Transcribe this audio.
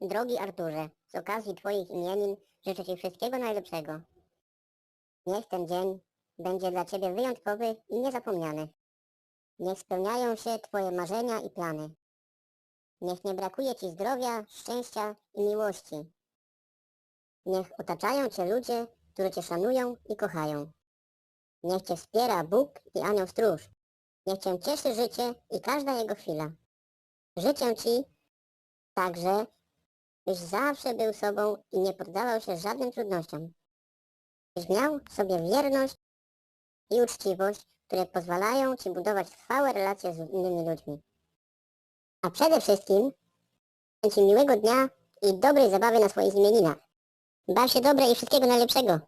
Drogi Arturze, z okazji Twoich imienin życzę Ci wszystkiego najlepszego. Niech ten dzień będzie dla Ciebie wyjątkowy i niezapomniany. Niech spełniają się Twoje marzenia i plany. Niech nie brakuje Ci zdrowia, szczęścia i miłości. Niech otaczają Cię ludzie, którzy Cię szanują i kochają. Niech Cię wspiera Bóg i anioł stróż. Niech Cię cieszy życie i każda jego chwila. Życzę Ci także, gdyż zawsze był sobą i nie poddawał się żadnym trudnościom, gdyż miał sobie wierność i uczciwość, które pozwalają Ci budować trwałe relacje z innymi ludźmi. A przede wszystkim życzę Ci miłego dnia i dobrej zabawy na swoich imieninach. Baw się dobre i wszystkiego najlepszego.